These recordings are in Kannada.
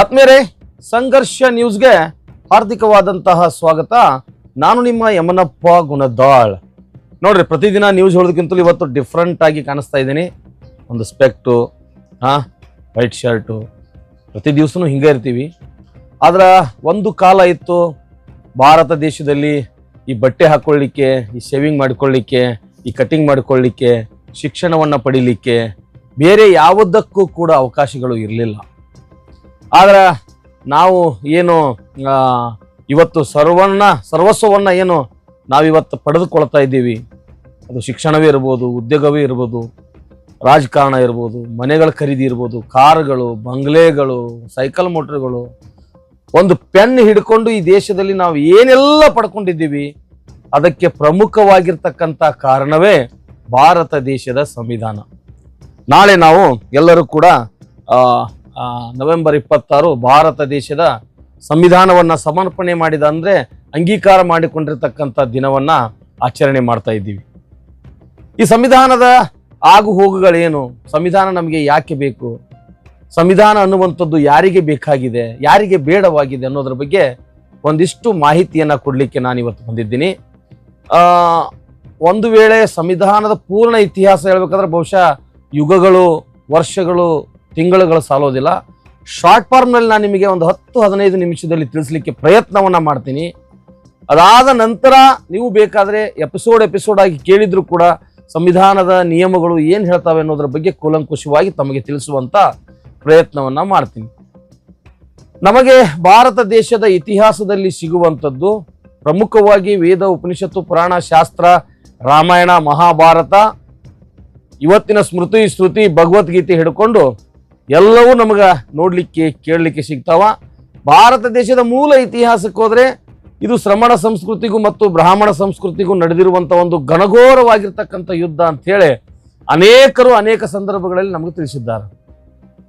ಆತ್ಮೇರೆ ಸಂಘರ್ಷ ನ್ಯೂಸ್ಗೆ ಹಾರ್ದಿಕವಾದಂತಹ ಸ್ವಾಗತ. ನಾನು ನಿಮ್ಮ ಯಮನಪ್ಪ ಗುಣದಾಳ್. ನೋಡ್ರಿ, ಪ್ರತಿದಿನ ನ್ಯೂಸ್ ಹೇಳೋದಕ್ಕಿಂತಲೂ ಇವತ್ತು ಡಿಫ್ರೆಂಟ್ ಆಗಿ ಕಾಣಿಸ್ತಾ ಇದ್ದೀನಿ. ಒಂದು ಸ್ಪೆಕ್ಟು ಹಾಂ ವೈಟ್ ಶರ್ಟು ಪ್ರತಿ ದಿವಸನೂ ಹಿಂಗೆ ಇರ್ತೀವಿ. ಆದ್ರೆ ಒಂದು ಕಾಲ ಇತ್ತು ಭಾರತ ದೇಶದಲ್ಲಿ ಈ ಬಟ್ಟೆ ಹಾಕ್ಕೊಳ್ಳಿಕ್ಕೆ ಈ ಶೇವಿಂಗ್ ಮಾಡ್ಕೊಳ್ಳಿಕ್ಕೆ, ಈ ಕಟಿಂಗ್ ಮಾಡ್ಕೊಳ್ಳಿಕ್ಕೆ, ಶಿಕ್ಷಣವನ್ನು ಪಡೀಲಿಕ್ಕೆ ಬೇರೆ ಯಾವುದಕ್ಕೂ ಕೂಡ ಅವಕಾಶಗಳು ಇರಲಿಲ್ಲ. ಆದ್ರೆ ನಾವು ಏನು ಇವತ್ತು ಸರ್ವನ್ನ ಸರ್ವಸ್ವವನ್ನು ಏನು ನಾವಿವತ್ತು ಪಡೆದುಕೊಳ್ತಾ ಇದ್ದೀವಿ. ಅದು ಶಿಕ್ಷಣವೇ ಇರ್ಬೋದು, ಉದ್ಯೋಗವೇ ಇರ್ಬೋದು, ರಾಜಕಾರಣ ಇರ್ಬೋದು, ಮನೆಗಳ ಖರೀದಿ ಇರ್ಬೋದು, ಕಾರುಗಳು, ಬಂಗ್ಲೆಗಳು, ಸೈಕಲ್ ಮೋಟ್ರ್ಗಳು, ಒಂದು ಪೆನ್ ಹಿಡ್ಕೊಂಡು ಈ ದೇಶದಲ್ಲಿ ನಾವು ಏನೆಲ್ಲ ಪಡ್ಕೊಂಡಿದ್ದೀವಿ, ಅದಕ್ಕೆ ಪ್ರಮುಖವಾಗಿರ್ತಕ್ಕಂಥ ಕಾರಣವೇ ಭಾರತ ದೇಶದ ಸಂವಿಧಾನ. ನಾಳೆ ನಾವು ಎಲ್ಲರೂ ಕೂಡ ನವೆಂಬರ್ ಇಪ್ಪತ್ತಾರು ಭಾರತ ದೇಶದ ಸಂವಿಧಾನವನ್ನ ಸಮರ್ಪಣೆ ಮಾಡಿದ ಅಂದರೆ ಅಂಗೀಕಾರ ಮಾಡಿಕೊಂಡಿರ್ತಕ್ಕಂಥ ದಿನವನ್ನ ಆಚರಣೆ ಮಾಡ್ತಾ ಇದ್ದೀವಿ. ಈ ಸಂವಿಧಾನದ ಆಗು ಹೋಗುಗಳೇನು? ಸಂವಿಧಾನ ನಮಗೆ ಯಾಕೆ ಬೇಕು? ಸಂವಿಧಾನ ಅನ್ನುವಂಥದ್ದು ಯಾರಿಗೆ ಬೇಕಾಗಿದೆ? ಯಾರಿಗೆ ಬೇಡವಾಗಿದೆ ಅನ್ನೋದ್ರ ಬಗ್ಗೆ ಒಂದಿಷ್ಟು ಮಾಹಿತಿಯನ್ನ ಕೊಡ್ಲಿಕ್ಕೆ ನಾನು ಇವತ್ತು ಬಂದಿದ್ದೀನಿ. ಒಂದು ವೇಳೆ ಸಂವಿಧಾನದ ಪೂರ್ಣ ಇತಿಹಾಸ ಹೇಳ್ಬೇಕಾದ್ರೆ ಬಹುಶಃ ಯುಗಗಳು, ವರ್ಷಗಳು ತಿಂಗಳುಗಳು ಸಾಲೋದಿಲ್ಲ. ಶಾರ್ಟ್ ಫಾರ್ಮ್ನಲ್ಲಿ ನಾನು ನಿಮಗೆ ಒಂದು ಹತ್ತು, ಹದಿನೈದು ನಿಮಿಷದಲ್ಲಿ ತಿಳಿಸ್ಲಿಕ್ಕೆ ಪ್ರಯತ್ನವನ್ನು ಮಾಡ್ತೀನಿ. ಅದಾದ ನಂತರ ನೀವು ಬೇಕಾದರೆ ಎಪಿಸೋಡ್ ಎಪಿಸೋಡ್ ಆಗಿ ಕೇಳಿದರೂ ಕೂಡ ಸಂವಿಧಾನದ ನಿಯಮಗಳು ಏನು ಹೇಳ್ತವೆ ಅನ್ನೋದ್ರ ಬಗ್ಗೆ ಕೂಲಂಕುಷವಾಗಿ ತಮಗೆ ತಿಳಿಸುವಂಥ ಪ್ರಯತ್ನವನ್ನು ಮಾಡ್ತೀನಿ. ನಮಗೆ ಭಾರತ ದೇಶದ ಇತಿಹಾಸದಲ್ಲಿ ಸಿಗುವಂಥದ್ದು ಪ್ರಮುಖವಾಗಿ ವೇದ, ಉಪನಿಷತ್ತು, ಪುರಾಣ, ಶಾಸ್ತ್ರ, ರಾಮಾಯಣ, ಮಹಾಭಾರತ, ಇವತ್ತಿನ ಸ್ಮೃತಿ ಸ್ತುತಿ ಭಗವದ್ಗೀತೆ ಹಿಡ್ಕೊಂಡು ಎಲ್ಲವೂ ನಮಗೆ ನೋಡಲಿಕ್ಕೆ, ಕೇಳಲಿಕ್ಕೆ ಸಿಗ್ತಾವ. ಭಾರತ ದೇಶದ ಮೂಲ ಇತಿಹಾಸಕ್ಕೆ ಹೋದರೆ ಇದು ಶ್ರಮಣ ಸಂಸ್ಕೃತಿಗೂ ಮತ್ತು ಬ್ರಾಹ್ಮಣ ಸಂಸ್ಕೃತಿಗೂ ನಡೆದಿರುವಂಥ ಒಂದು ಘನಘೋರವಾಗಿರ್ತಕ್ಕಂಥ ಯುದ್ಧ ಅಂತ ಹೇಳಿ ಅನೇಕರು ಅನೇಕ ಸಂದರ್ಭಗಳಲ್ಲಿ ನಮಗೆ ತಿಳಿಸಿದ್ದಾರೆ.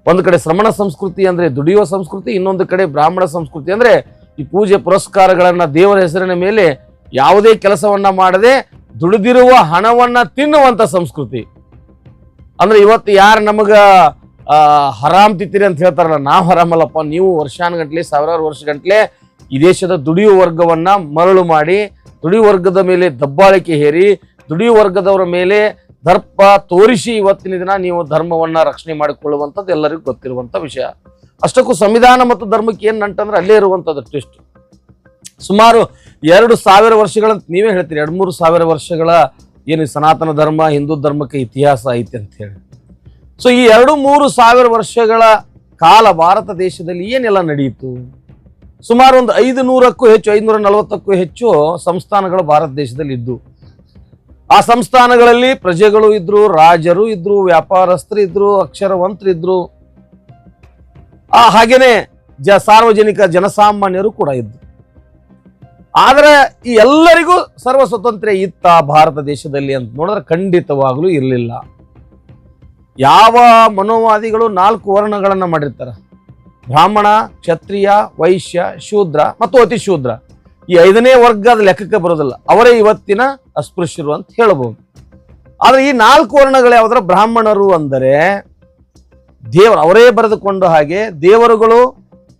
ಒಂದು ಕಡೆ ಶ್ರಮಣ ಸಂಸ್ಕೃತಿ ಅಂದ್ರೆ ದುಡಿಯುವ ಸಂಸ್ಕೃತಿ, ಇನ್ನೊಂದು ಕಡೆ ಬ್ರಾಹ್ಮಣ ಸಂಸ್ಕೃತಿ ಅಂದ್ರೆ ಈ ಪೂಜೆ ಪುರಸ್ಕಾರಗಳನ್ನು ದೇವರ ಹೆಸರಿನ ಮೇಲೆ ಯಾವುದೇ ಕೆಲಸವನ್ನ ಮಾಡದೆ ದುಡಿದಿರುವ ಹಣವನ್ನ ತಿನ್ನುವಂತ ಸಂಸ್ಕೃತಿ. ಅಂದ್ರೆ ಇವತ್ತು ಯಾರು ನಮಗ ಹರಾಮ್ ತಿತ್ತೀರಿ ಅಂತ ಹೇಳ್ತಾರಲ್ಲ, ನಾವು ಹರಾಮಲ್ಲಪ್ಪ, ನೀವು ವರ್ಷಾನುಗಟ್ಲೆ ಸಾವಿರಾರು ವರ್ಷಗಟ್ಲೆ ಈ ದೇಶದ ದುಡಿಯುವ ವರ್ಗವನ್ನ ಮರಳು ಮಾಡಿ ದುಡಿಯುವ ವರ್ಗದ ಮೇಲೆ ದಬ್ಬಾಳಿಕೆ ಹೇರಿ ದುಡಿಯುವ ವರ್ಗದವರ ಮೇಲೆ ದರ್ಪ ತೋರಿಸಿ ಇವತ್ತಿನ ದಿನ ನೀವು ಧರ್ಮವನ್ನ ರಕ್ಷಣೆ ಮಾಡಿಕೊಳ್ಳುವಂಥದ್ದು ಎಲ್ಲರಿಗೂ ಗೊತ್ತಿರುವಂತ ವಿಷಯ. ಅಷ್ಟಕ್ಕೂ ಸಂವಿಧಾನ ಮತ್ತು ಧರ್ಮಕ್ಕೆ ಏನು ನಂಟಂದ್ರೆ ಅಲ್ಲೇ ಇರುವಂಥದ್ದು ಟ್ವಿಸ್ಟ್ ಸುಮಾರು ಎರಡು ಸಾವಿರ ವರ್ಷಗಳಂತ ನೀವೇ ಹೇಳ್ತೀರಿ, ಎರಡು ಮೂರು ಸಾವಿರ ವರ್ಷಗಳ ಏನು ಸನಾತನ ಧರ್ಮ, ಹಿಂದೂ ಧರ್ಮಕ್ಕೆ ಇತಿಹಾಸ ಐತೆ ಅಂತ ಹೇಳಿ. ಸೊ ಈ ಎರಡು ಮೂರು ಸಾವಿರ ವರ್ಷಗಳ ಕಾಲ ಭಾರತ ದೇಶದಲ್ಲಿ ಏನೆಲ್ಲ ನಡೆಯಿತು? ಸುಮಾರು ಒಂದು ಐದು ನೂರಕ್ಕೂ ಹೆಚ್ಚು ಐದುನೂರ ನಲವತ್ತಕ್ಕೂ ಹೆಚ್ಚು ಸಂಸ್ಥಾನಗಳು ಭಾರತ ದೇಶದಲ್ಲಿ ಇದ್ದು. ಆ ಸಂಸ್ಥಾನಗಳಲ್ಲಿ ಪ್ರಜೆಗಳು ಇದ್ರು, ರಾಜರು ಇದ್ರು, ವ್ಯಾಪಾರಸ್ಥರು ಇದ್ರು, ಅಕ್ಷರವಂತರು ಇದ್ರು. ಆ ಹಾಗೇನೆ ಜ, ಸಾರ್ವಜನಿಕ ಜನಸಾಮಾನ್ಯರು ಕೂಡ ಇದ್ರು. ಆದ್ರೆ ಈ ಎಲ್ಲರಿಗೂ ಸರ್ವ ಸ್ವತಂತ್ರ ಇತ್ತ ಭಾರತ ದೇಶದಲ್ಲಿ ಅಂತ ನೋಡಿದ್ರೆ ಖಂಡಿತವಾಗ್ಲೂ ಇರಲಿಲ್ಲ. ಯಾವ ಮನೋವಾದಿಗಳು ನಾಲ್ಕು ವರ್ಣಗಳನ್ನು ಮಾಡಿರ್ತಾರೆ? ಬ್ರಾಹ್ಮಣ, ಕ್ಷತ್ರಿಯ, ವೈಶ್ಯ, ಶೂದ್ರ ಮತ್ತು ಅತಿ ಶೂದ್ರ. ಈ ಐದನೇ ವರ್ಗದ ಲೆಕ್ಕಕ್ಕೆ ಬರೋದಿಲ್ಲ. ಅವರೇ ಇವತ್ತಿನ ಅಸ್ಪೃಶ್ಯರು ಅಂತ ಹೇಳಬಹುದು. ಆದರೆ ಈ ನಾಲ್ಕು ವರ್ಣಗಳು ಯಾವುದರ ಬ್ರಾಹ್ಮಣರು ಅಂದರೆ ದೇವರು, ಅವರೇ ಬರೆದುಕೊಂಡ ಹಾಗೆ ದೇವರುಗಳು,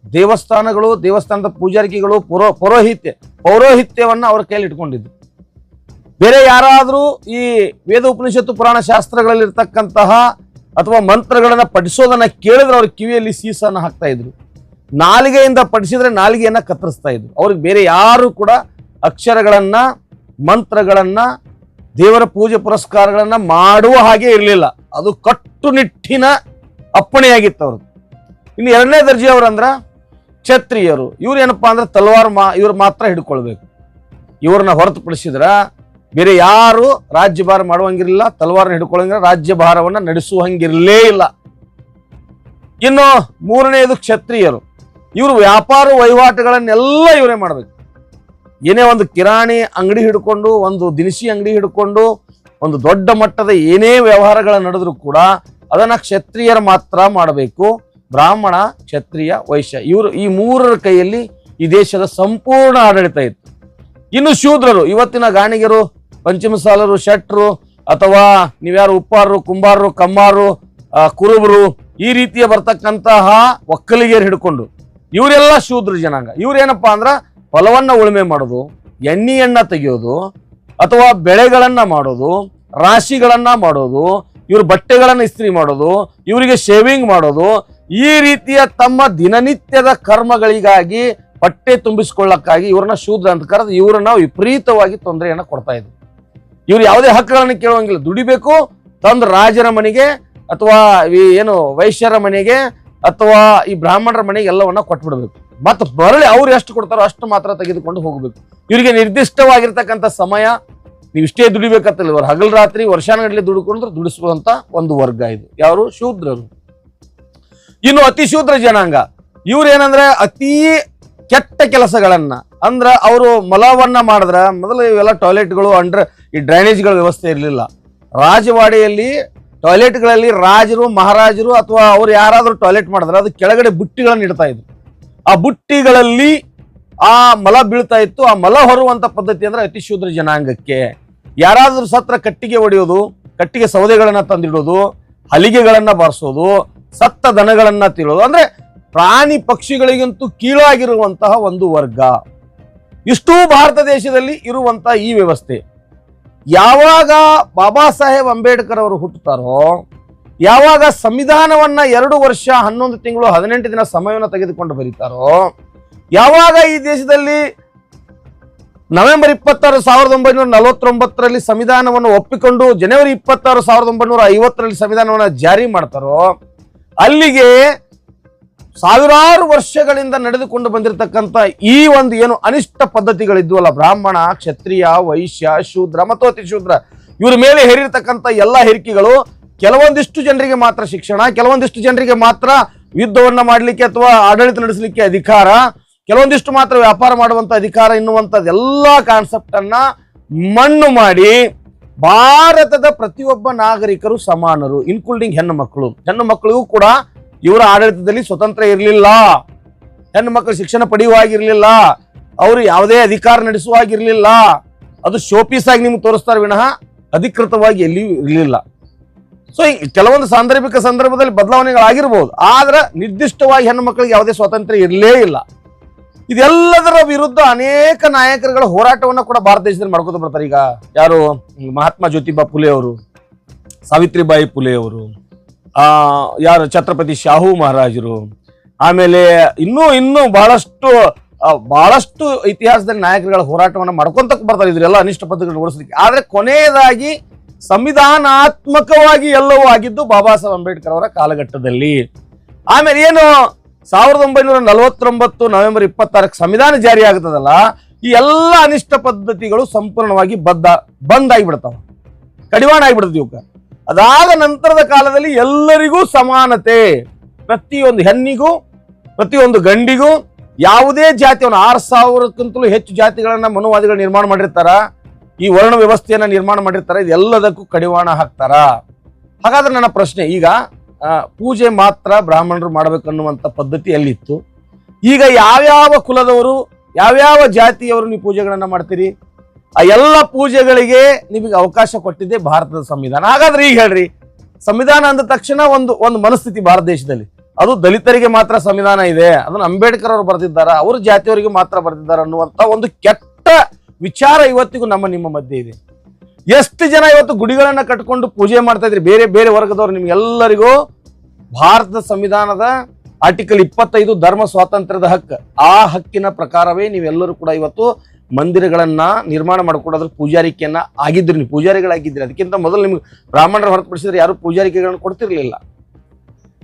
ದೇವಸ್ಥಾನಗಳು, ದೇವಸ್ಥಾನದ ಪೂಜಾರಿಕೆಗಳು, ಪುರೋ, ಪೌರೋಹಿತ್ಯ, ಪೌರೋಹಿತ್ಯವನ್ನು ಅವರ ಕೈಯಲ್ಲಿ ಇಟ್ಕೊಂಡಿದ್ದು ಬೇರೆ ಯಾರಾದರೂ ಈ ವೇದ ಉಪನಿಷತ್ತು ಪುರಾಣ ಶಾಸ್ತ್ರಗಳಲ್ಲಿ ಇರ್ತಕ್ಕಂತಹ ಅಥವಾ ಮಂತ್ರಗಳನ್ನ ಪಠಿಸೋದನ್ನ ಕೇಳಿದ್ರೆ ಅವ್ರ ಕಿವಿಯಲ್ಲಿ ಸೀಸನ್ನು ಹಾಕ್ತಾ ಇದ್ರು. ನಾಲಿಗೆಯಿಂದ ಪಠಿಸಿದ್ರೆ ನಾಲಿಗೆಯನ್ನ ಕತ್ತರಿಸ್ತಾ ಇದ್ರು. ಅವ್ರಿಗೆ ಬೇರೆ ಯಾರು ಕೂಡ ಅಕ್ಷರಗಳನ್ನ, ಮಂತ್ರಗಳನ್ನ, ದೇವರ ಪೂಜೆ ಪುರಸ್ಕಾರಗಳನ್ನ ಮಾಡುವ ಹಾಗೆ ಇರಲಿಲ್ಲ. ಅದು ಕಟ್ಟುನಿಟ್ಟಿನ ಅಪ್ಪಣೆಯಾಗಿತ್ತು ಅವ್ರದ್ದು. ಇನ್ನು ಎರಡನೇ ದರ್ಜೆಯವರಂದ್ರೆ ಕ್ಷತ್ರಿಯರು. ಇವ್ರು ಏನಪ್ಪಾ ಅಂದ್ರೆ ತಲವಾರು ಮಾ, ಇವ್ರು ಮಾತ್ರ ಹಿಡ್ಕೊಳ್ಬೇಕು. ಇವ್ರನ್ನ ಹೊರತುಪಡಿಸಿದ್ರ ಬೇರೆ ಯಾರು ರಾಜ್ಯಭಾರ ಮಾಡುವಂಗಿರಲಿಲ್ಲ, ತಲವಾರನ್ನ ಹಿಡ್ಕೊಳ್ಳಂಗಿಲ್ಲ ರಾಜ್ಯಭಾರವನ್ನ ನಡೆಸುವಂಗಿರಲೇ ಇಲ್ಲ. ಇನ್ನು ಮೂರನೆಯದು ಕ್ಷತ್ರಿಯರು. ಇವರು ವ್ಯಾಪಾರ ವಹಿವಾಟುಗಳನ್ನೆಲ್ಲ ಇವರೇ ಮಾಡಬೇಕು. ಏನೇ ಒಂದು ಕಿರಾಣಿ ಅಂಗಡಿ ಹಿಡ್ಕೊಂಡು, ಒಂದು ದಿನಸಿ ಅಂಗಡಿ ಹಿಡ್ಕೊಂಡು, ಒಂದು ದೊಡ್ಡ ಮಟ್ಟದ ಏನೇ ವ್ಯವಹಾರಗಳ ನಡೆದ್ರು ಕೂಡ ಅದನ್ನು ಕ್ಷತ್ರಿಯರು ಮಾತ್ರ ಮಾಡಬೇಕು. ಬ್ರಾಹ್ಮಣ, ಕ್ಷತ್ರಿಯ, ವೈಶ್ಯ. ಇವರು ಈ ಮೂರರ ಕೈಯಲ್ಲಿ ಈ ದೇಶದ ಸಂಪೂರ್ಣ ಆಡಳಿತ ಇತ್ತು. ಇನ್ನು ಶೂದ್ರರು, ಇವತ್ತಿನ ಗಾಣಿಗರು ಪಂಚಮಸಾಲರು, ಶೆಟ್ರು ಅಥವಾ ನೀವ್ಯಾರು ಉಪ್ಪಾರರು, ಕುಂಬಾರರು, ಕಮ್ಮಾರರು ಕುರುಬರು ಈ ರೀತಿಯ ಬರ್ತಕ್ಕಂತಹ ಒಕ್ಕಲಿಗೆಯರು ಹಿಡ್ಕೊಂಡು ಇವರೆಲ್ಲ ಶೂದ್ರ ಜನಾಂಗ. ಇವ್ರೇನಪ್ಪಾ ಅಂದ್ರೆ ಫಲವನ್ನು ಉಳುಮೆ ಮಾಡೋದು, ಎಣ್ಣೆಯನ್ನ ತೆಗೆಯೋದು ಅಥವಾ ಬೆಳೆಗಳನ್ನು ಮಾಡೋದು, ರಾಶಿಗಳನ್ನು ಮಾಡೋದು, ಇವ್ರ ಬಟ್ಟೆಗಳನ್ನು ಇಸ್ತ್ರಿ ಮಾಡೋದು, ಇವರಿಗೆ ಶೇವಿಂಗ್ ಮಾಡೋದು ಈ ರೀತಿಯ ತಮ್ಮ ದಿನನಿತ್ಯದ ಕರ್ಮಗಳಿಗಾಗಿ ಬಟ್ಟೆ ತುಂಬಿಸಿಕೊಳ್ಳಕ್ಕಾಗಿ ಇವ್ರನ್ನ ಶೂದ್ರ ಅಂತ ಕರೆದು ಇವ್ರನ್ನ ವಿಪರೀತವಾಗಿ ತೊಂದರೆಯನ್ನ ಕೊಡ್ತಾ ಇದ್ರು ಇವ್ರು ಯಾವುದೇ ಹಕ್ಕುಗಳನ್ನ ಕೇಳುವಂಗಿಲ್ಲ. ದುಡಿಬೇಕು, ತಂದು ರಾಜರ ಮನೆಗೆ ಅಥವಾ ಏನು ವೈಶ್ಯರ ಮನೆಗೆ ಅಥವಾ ಈ ಬ್ರಾಹ್ಮಣರ ಮನೆಗೆ ಎಲ್ಲವನ್ನ ಕೊಟ್ಬಿಡ್ಬೇಕು. ಮತ್ತು ಬರಲಿ ಅವ್ರು ಎಷ್ಟು ಕೊಡ್ತಾರೋ ಅಷ್ಟು ಮಾತ್ರ ತೆಗೆದುಕೊಂಡು ಹೋಗಬೇಕು. ಇವರಿಗೆ ನಿರ್ದಿಷ್ಟವಾಗಿರ್ತಕ್ಕಂಥ ಸಮಯ ನೀವು ಇಷ್ಟೇ ದುಡಿಬೇಕಂತಲ್ಲ. ಇವರು ಹಗಲ್ ರಾತ್ರಿ ವರ್ಷಾನುಗಟ್ಟಲೆ ದುಡ್ಕೊಂಡ್ರೆ ದುಡಿಸುವಂತ ಒಂದು ವರ್ಗ ಇದು. ಯಾರು? ಶೂದ್ರರು. ಇನ್ನು ಅತಿ ಶೂದ್ರ ಜನಾಂಗ. ಇವ್ರು ಏನಂದ್ರೆ ಅತಿ ಕೆಟ್ಟ ಕೆಲಸಗಳನ್ನ. ಅಂದ್ರ ಅವರು ಮಲವನ್ನ ಮಾಡಿದ್ರ ಮೊದಲು ಇವೆಲ್ಲ ಟಾಯ್ಲೆಟ್ಗಳು ಅಂಡರ್ ಈ ಡ್ರೈನೇಜ್ಗಳ ವ್ಯವಸ್ಥೆ ಇರಲಿಲ್ಲ. ರಾಜವಾಡಿಯಲ್ಲಿ ಟಾಯ್ಲೆಟ್ಗಳಲ್ಲಿ ರಾಜರು, ಮಹಾರಾಜರು ಅಥವಾ ಅವ್ರು ಯಾರಾದರೂ ಟಾಯ್ಲೆಟ್ ಮಾಡಿದ್ರೆ ಅದು ಕೆಳಗಡೆ ಬುಟ್ಟಿಗಳನ್ನು ಇಡ್ತಾ ಇದ್ರು. ಆ ಬುಟ್ಟಿಗಳಲ್ಲಿ ಆ ಮಲ ಬೀಳ್ತಾ ಇತ್ತು. ಆ ಮಲ ಹೊರುವಂತ ಪದ್ಧತಿ ಅಂದ್ರೆ ಅತಿ ಶೂದ್ರ ಜನಾಂಗಕ್ಕೆ. ಯಾರಾದರೂ ಸತ್ರ ಕಟ್ಟಿಗೆ ಒಡೆಯೋದು, ಕಟ್ಟಿಗೆ ಸೌದೆಗಳನ್ನ ತಂದಿಡೋದು, ಹಲಿಗೆಗಳನ್ನ ಬಾರಿಸೋದು, ಸತ್ತ ದನಗಳನ್ನ ತಿಳೋದು ಅಂದ್ರೆ ಪ್ರಾಣಿ ಪಕ್ಷಿಗಳಿಗಂತೂ ಕೀಳಾಗಿರುವಂತಹ ಒಂದು ವರ್ಗ. ಇಷ್ಟೂ ಭಾರತ ದೇಶದಲ್ಲಿ ಇರುವಂತಹ ಈ ವ್ಯವಸ್ಥೆ. ಯಾವಾಗ ಬಾಬಾ ಸಾಹೇಬ್ ಅಂಬೇಡ್ಕರ್ ಅವರು ಹುಟ್ಟುತ್ತಾರೋ, ಯಾವಾಗ ಸಂವಿಧಾನವನ್ನ ಎರಡು ವರ್ಷ ಹನ್ನೊಂದು ತಿಂಗಳು ಹದಿನೆಂಟು ದಿನ ಸಮಯವನ್ನು ತೆಗೆದುಕೊಂಡು ಬರೀತಾರೋ, ಯಾವಾಗ ಈ ದೇಶದಲ್ಲಿ ನವೆಂಬರ್ ಇಪ್ಪತ್ತಾರು ಸಾವಿರದ ಒಂಬೈನೂರ ನಲವತ್ತೊಂಬತ್ತರಲ್ಲಿ ಸಂವಿಧಾನವನ್ನು ಒಪ್ಪಿಕೊಂಡು ಜನವರಿ ಇಪ್ಪತ್ತಾರು ಸಾವಿರದ ಒಂಬೈನೂರ ಐವತ್ತರಲ್ಲಿ ಸಂವಿಧಾನವನ್ನು ಜಾರಿ ಮಾಡ್ತಾರೋ, ಅಲ್ಲಿಗೆ ಸಾವಿರಾರು ವರ್ಷಗಳಿಂದ ನಡೆದುಕೊಂಡು ಬಂದಿರತಕ್ಕಂಥ ಈ ಒಂದು ಏನು ಅನಿಷ್ಟ ಪದ್ಧತಿಗಳಿದ್ವಲ್ಲ, ಬ್ರಾಹ್ಮಣ, ಕ್ಷತ್ರಿಯ, ವೈಶ್ಯ, ಶೂದ್ರ ಮತ್ತು ಅತಿ ಶೂದ್ರ ಇವ್ರ ಮೇಲೆ ಹೇರಿರ್ತಕ್ಕಂಥ ಎಲ್ಲ ಹೇರಿಕೆಗಳು ಕೆಲವೊಂದಿಷ್ಟು ಜನರಿಗೆ ಮಾತ್ರ ಶಿಕ್ಷಣ, ಕೆಲವೊಂದಿಷ್ಟು ಜನರಿಗೆ ಮಾತ್ರ ಯುದ್ಧವನ್ನ ಮಾಡಲಿಕ್ಕೆ ಅಥವಾ ಆಡಳಿತ ನಡೆಸಲಿಕ್ಕೆ ಅಧಿಕಾರ, ಕೆಲವೊಂದಿಷ್ಟು ಮಾತ್ರ ವ್ಯಾಪಾರ ಮಾಡುವಂತ ಅಧಿಕಾರ ಎನ್ನುವಂಥದ್ದೆಲ್ಲ ಕಾನ್ಸೆಪ್ಟನ್ನು ಮಣ್ಣು ಮಾಡಿ ಭಾರತದ ಪ್ರತಿಯೊಬ್ಬ ನಾಗರಿಕರು ಸಮಾನರು ಇನ್ಕ್ಲೂಡಿಂಗ್ ಹೆಣ್ಣು ಮಕ್ಕಳು. ಹೆಣ್ಣು ಮಕ್ಕಳಿಗೂ ಕೂಡ ಇವರ ಆಡಳಿತದಲ್ಲಿ ಸ್ವತಂತ್ರ ಇರಲಿಲ್ಲ. ಹೆಣ್ಣು ಮಕ್ಕಳು ಶಿಕ್ಷಣ ಪಡೆಯುವಾಗಿರಲಿಲ್ಲ ಅವರು ಯಾವುದೇ ಅಧಿಕಾರ ನಡೆಸುವಾಗಿರಲಿಲ್ಲ ಅದು ಶೋಪೀಸ್ ಆಗಿ ನಿಮ್ಗೆ ತೋರಿಸ್ತಾರೆ ವಿನಃ ಅಧಿಕೃತವಾಗಿ ಎಲ್ಲಿಯೂ ಇರಲಿಲ್ಲ. ಸೊ ಕೆಲವೊಂದು ಸಾಂದರ್ಭಿಕ ಸಂದರ್ಭದಲ್ಲಿ ಬದಲಾವಣೆಗಳಾಗಿರ್ಬೋದು. ಆದ್ರೆ ನಿರ್ದಿಷ್ಟವಾಗಿ ಹೆಣ್ಣು ಮಕ್ಕಳಿಗೆ ಯಾವುದೇ ಸ್ವಾತಂತ್ರ್ಯ ಇರಲೇ ಇಲ್ಲ. ಇದೆಲ್ಲದರ ವಿರುದ್ಧ ಅನೇಕ ನಾಯಕರುಗಳ ಹೋರಾಟವನ್ನು ಕೂಡ ಭಾರತ ದೇಶದಲ್ಲಿ ಮಾಡ್ಕೊತ ಬರ್ತಾರೆ. ಈಗ ಯಾರು? ಮಹಾತ್ಮ ಜ್ಯೋತಿಬಾ ಫುಲೆ ಅವರು, ಸಾವಿತ್ರಿಬಾಯಿ ಫುಲೆ ಅವರು ಆ ಯಾರು ಛತ್ರಪತಿ ಶಾಹು ಮಹಾರಾಜರು. ಆಮೇಲೆ ಇನ್ನೂ ಇನ್ನೂ ಬಹಳಷ್ಟು ಬಹಳಷ್ಟು ಇತಿಹಾಸದಲ್ಲಿ ನಾಯಕರುಗಳ ಹೋರಾಟವನ್ನು ಮಾಡ್ಕೊಂತ ಬರ್ತಾರೆ ಇದ್ರೆಲ್ಲ ಅನಿಷ್ಟ ಪದ್ಧತಿಗಳನ್ನು ಓಡಿಸಲಿಕ್ಕೆ. ಆದರೆ ಕೊನೆಯದಾಗಿ ಸಂವಿಧಾನಾತ್ಮಕವಾಗಿ ಎಲ್ಲವೂ ಆಗಿದ್ದು ಬಾಬಾ ಸಾಹೇಬ್ ಅಂಬೇಡ್ಕರ್ ಅವರ ಕಾಲಘಟ್ಟದಲ್ಲಿ. ಆಮೇಲೆ ಏನು, ಸಾವಿರದ ಒಂಬೈನೂರ ನಲವತ್ತೊಂಬತ್ತು ನವೆಂಬರ್ ಇಪ್ಪತ್ತಾರಕ್ಕೆ ಸಂವಿಧಾನ ಜಾರಿ ಆಗ್ತದಲ್ಲ, ಈ ಎಲ್ಲ ಅನಿಷ್ಟ ಪದ್ಧತಿಗಳು ಸಂಪೂರ್ಣವಾಗಿ ಬದ್ಧ, ಬಂದ್ ಆಗಿಬಿಡ್ತಾವ. ಕಡಿವಾಣ ಆಗಿಬಿಡ್ತದೆ ಇವಕ್ಕೆ ಅದಾದ ನಂತರದ ಕಾಲದಲ್ಲಿ ಎಲ್ಲರಿಗೂ ಸಮಾನತೆ. ಪ್ರತಿಯೊಂದು ಹೆಣ್ಣಿಗೂ, ಪ್ರತಿಯೊಂದು ಗಂಡಿಗೂ, ಯಾವುದೇ ಜಾತಿಯನ್ನು ಆರು ಸಾವಿರಕ್ಕಿಂತಲೂ ಹೆಚ್ಚು ಜಾತಿಗಳನ್ನು ಮನುವಾದಿಗಳು ನಿರ್ಮಾಣ ಮಾಡಿರ್ತಾರ. ಈ ವರ್ಣ ವ್ಯವಸ್ಥೆಯನ್ನು ನಿರ್ಮಾಣ ಮಾಡಿರ್ತಾರ. ಇದೆಲ್ಲದಕ್ಕೂ ಕಡಿವಾಣ ಹಾಕ್ತಾರ. ಹಾಗಾದ್ರೆ ನನ್ನ ಪ್ರಶ್ನೆ, ಈಗ ಪೂಜೆ ಮಾತ್ರ ಬ್ರಾಹ್ಮಣರು ಮಾಡಬೇಕನ್ನುವಂಥ ಪದ್ಧತಿ ಅಲ್ಲಿತ್ತು ಈಗ ಯಾವ್ಯಾವ ಕುಲದವರು, ಯಾವ್ಯಾವ ಜಾತಿಯವರು ನೀವು ಪೂಜೆಗಳನ್ನು ಮಾಡ್ತೀರಿ? ಆ ಎಲ್ಲ ಪೂಜೆಗಳಿಗೆ ನಿಮಗೆ ಅವಕಾಶ ಕೊಟ್ಟಿದೆ ಭಾರತದ ಸಂವಿಧಾನ. ಹಾಗಾದ್ರೆ ಈಗ ಹೇಳ್ರಿ, ಸಂವಿಧಾನ ಅಂದ ತಕ್ಷಣ ಒಂದು ಒಂದು ಮನಸ್ಥಿತಿ ಭಾರತ ದೇಶದಲ್ಲಿ. ಅದು ದಲಿತರಿಗೆ ಮಾತ್ರ ಸಂವಿಧಾನ ಇದೆ, ಅದನ್ನು ಅಂಬೇಡ್ಕರ್ ಅವರು ಬರೆದಿದ್ದಾರೆ, ಅವರು ಜಾತಿಯವರಿಗೆ ಮಾತ್ರ ಬರೆದಿದ್ದಾರೆ ಅನ್ನುವಂತ ಒಂದು ಕೆಟ್ಟ ವಿಚಾರ ಇವತ್ತಿಗೂ ನಮ್ಮ, ನಿಮ್ಮ ಮಧ್ಯೆ ಇದೆ. ಎಷ್ಟು ಜನ ಇವತ್ತು ಗುಡಿಗಳನ್ನು ಕಟ್ಕೊಂಡು ಪೂಜೆ ಮಾಡ್ತಾ ಇದ್ರಿ, ಬೇರೆ ಬೇರೆ ವರ್ಗದವರು ನಿಮ್ಗೆಲ್ಲರಿಗೂ ಭಾರತದ ಸಂವಿಧಾನದ ಆರ್ಟಿಕಲ್ ಇಪ್ಪತ್ತೈದು ಧರ್ಮ ಸ್ವಾತಂತ್ರ್ಯದ ಹಕ್ಕು. ಆ ಹಕ್ಕಿನ ಪ್ರಕಾರವೇ ನೀವೆಲ್ಲರೂ ಕೂಡ ಇವತ್ತು ಮಂದಿರಗಳನ್ನ ನಿರ್ಮಾಣ ಮಾಡಿಕೊಡೋದ್ರ ಪೂಜಾರಿಕೆಯನ್ನ ಆಗಿದ್ರಿ ನೀವು. ಪೂಜಾರಿಗಳಾಗಿದ್ರಿ. ಅದಕ್ಕಿಂತ ಮೊದಲು ನಿಮ್ಗೆ ಬ್ರಾಹ್ಮಣರು ಹೊರತುಪಡಿಸಿದ್ರೆ ಯಾರು ಪೂಜಾರಿಕೆಗಳನ್ನ ಕೊಡ್ತಿರ್ಲಿಲ್ಲ.